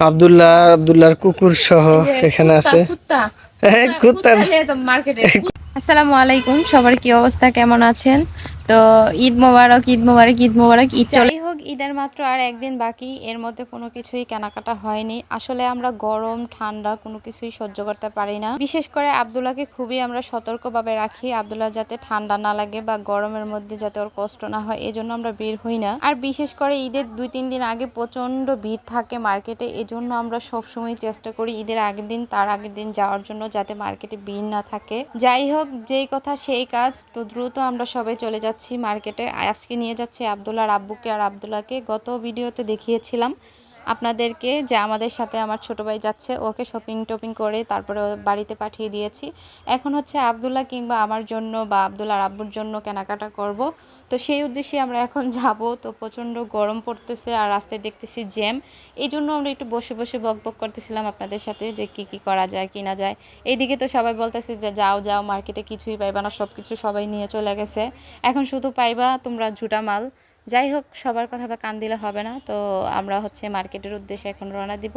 আব্দুল্লাহ আব্দুল্লাহর কুকুর সহ এখানে আছে। হ্যাঁ, আসসালামু আলাইকুম সবার কি অবস্থা কেমন আছেন? তো ঈদ মোবারক ঈদ মোবারক ঈদ মোবারক ঈদ চলে। ঈদের মাত্র আর একদিন বাকি, এর মধ্যে কোনো কিছুই কেনাকাটা হয়নি। আসলে আমরা গরম, ঠান্ডা কোনো কিছুই সহ্য করতে পারি না। বিশেষ করে আবদুল্লাহকে খুবই আমরা সতর্কভাবে রাখি, আবদুল্লাহ যাতে ঠান্ডা না লাগে বা গরমের মধ্যে যাতে ওর কষ্ট না হয় এই জন্য আমরা বের হই না। আর বিশেষ করে ঈদের দুই তিন দিন আগে প্রচণ্ড ভিড় থাকে মার্কেটে, এজন্য আমরা সবসময় চেষ্টা করি ঈদের আগের দিন, তার আগের দিন যাওয়ার জন্য যাতে মার্কেটে ভিড় না থাকে। যাই হোক, যেই কথা সেই কাজ, তো দ্রুত আমরা সবাই চলে যাচ্ছি মার্কেটে। আজকে নিয়ে যাচ্ছি আবদুল্লাহর আব্বুকে, আর আবদুল্লাহকে গত ভিডিওতে দেখিয়েছিলাম আপনাদেরকে যে আমাদের সাথে আমার ছোটো ভাই যাচ্ছে, ওকে শপিং টপিং করে তারপরে বাড়িতে পাঠিয়ে দিয়েছি। এখন হচ্ছে আবদুল্লাহ কিংবা আমার জন্য বা আবদুল্লাহর আব্বুর জন্য কেনাকাটা করব। তো সেই উদ্দেশ্যে আমরা এখন যাব। তো প্রচণ্ড গরম পড়তেছে আর রাস্তায় দেখতেছি জ্যাম। এই জন্য আমরা একটু বসে বসে বক বক করতেছিলাম আপনাদের সাথে যে কি কি করা যায়, কি না যায়। এইদিকে তো সবাই বলতেছে যে যাও যাও, মার্কেটে কিছুই পাইবা না সব কিছু সবাই নিয়ে চলে গেছে। এখন শুধু পাইবা তোমরা ঝুটা মাল। যাই হোক, সবার কথা তো কান দিলে হবে না। তো আমরা হচ্ছে মার্কেটের উদ্দেশ্যে এখন রওনা দিব।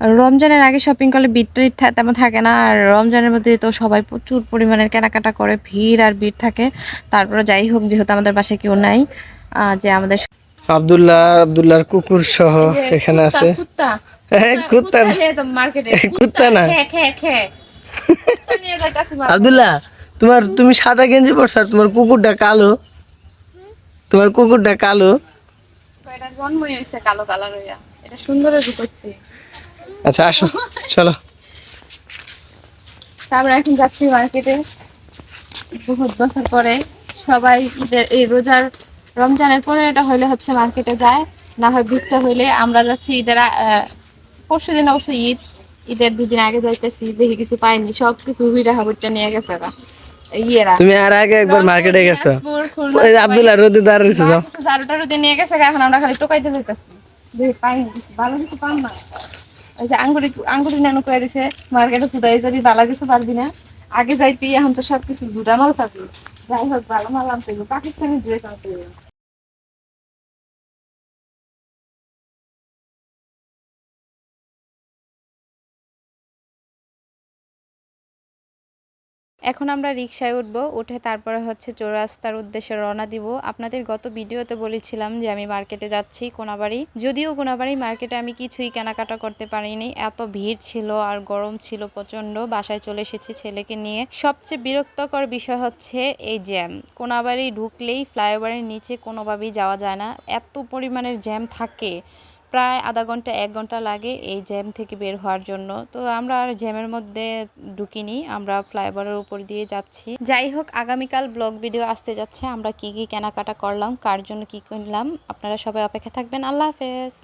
রমজানের আগে শপিং করলে ভিড় তেমন থাকে না আর রমজানের মধ্যে তো সবাই প্রচুর পরিমাণের কেনাকাটা করে ভিড় আর ভিড় থাকে। তারপরে যাই হোক যেহেতু আমাদের বাসায় কেউ নাই যে আমাদের আব্দুল্লাহ আব্দুল্লাহর কুকুর সহ এখানে আছে। কুত্তা হ্যাঁ, কুত্তা না। আব্দুল্লাহ তোমার তুমি সাদা গেঞ্জি পরছো আর তোমার কুকুরটা কালো। তোমার কুকুরটা কালো। এটা জন্মই হয়েছে কালো কালার হইয়া। এটা সুন্দরের আচ্ছা আসো চলো। তারপরে এখন যাচ্ছি মার্কেটে বহুত বছর পরে সবাই ঈদের এই রোজার রমজানের পনেরোটা হইলে হচ্ছে মার্কেটে যায়। না হয় বিশটা হইলে আমরা যাচ্ছি ঈদের পরশু দিন অবশ্য ঈদ। ঈদের দুদিন আগে যাইতেছি দেখি কিছু পাইনি সব কিছু হুইরা হাবুরটা নিয়ে গেছে ইয়েরা। তুমি আর আগে একবার মার্কেটে গেছো? আব্দুল্লাহ রোদে কিছু ঝাড়ু টাড়ু দিয়ে নিয়ে গেছে এখন আমরা খালি টোকাইতে যেতেছি দেখি পাইনি ভালো কিছু পাম না ওই যে আঙ্গুরি আঙ্গুরি নানু করে দিছে, মার্কেটে ফুটাই যাবি, বালা কিছু পারবি না। আগে যাইতি, এখন তো সবকিছু জুড়া মাল থাকবে যাই হোক ভালো মাল আনতে পাকিস্তানি ড্রেস আনতে এখন আমরা রিক্সায় উঠবো, উঠে তারপরে হচ্ছে চৌরাস্তার উদ্দেশ্যে রওনা দিব। আপনাদের গত ভিডিওতে বলেছিলাম যে আমি মার্কেটে যাচ্ছি, কোনাবাড়ি। যদিও কোনাবাড়ি মার্কেটে আমি কিছুই কেনাকাটা করতে পারিনি। এত ভিড় ছিল আর গরম ছিল প্রচণ্ড, বাসায় চলে এসেছি ছেলেকে নিয়ে। সবচেয়ে বিরক্তকর বিষয় হচ্ছে এই জ্যাম। কোনাবাড়ি ঢুকলেই ফ্লাইওভারের নিচে কোনোভাবেই যাওয়া যায় না। এত পরিমাণের জ্যাম থাকে। প্রায় আধা ঘণ্টা, এক ঘণ্টা লাগে এই জ্যাম থেকে বের হওয়ার জন্য। তো আমরা আর জ্যামের মধ্যে ঢুকিনি, আমরা ফ্লাইওভারের উপর দিয়ে যাচ্ছি। যাই হোক, আগামীকাল ব্লগ ভিডিও আসতে যাচ্ছে, আমরা কি কি কেনাকাটা করলাম, কার জন্য কি কিনলাম, আপনারা সবাই অপেক্ষা থাকবেন। আল্লাহ হাফেজ।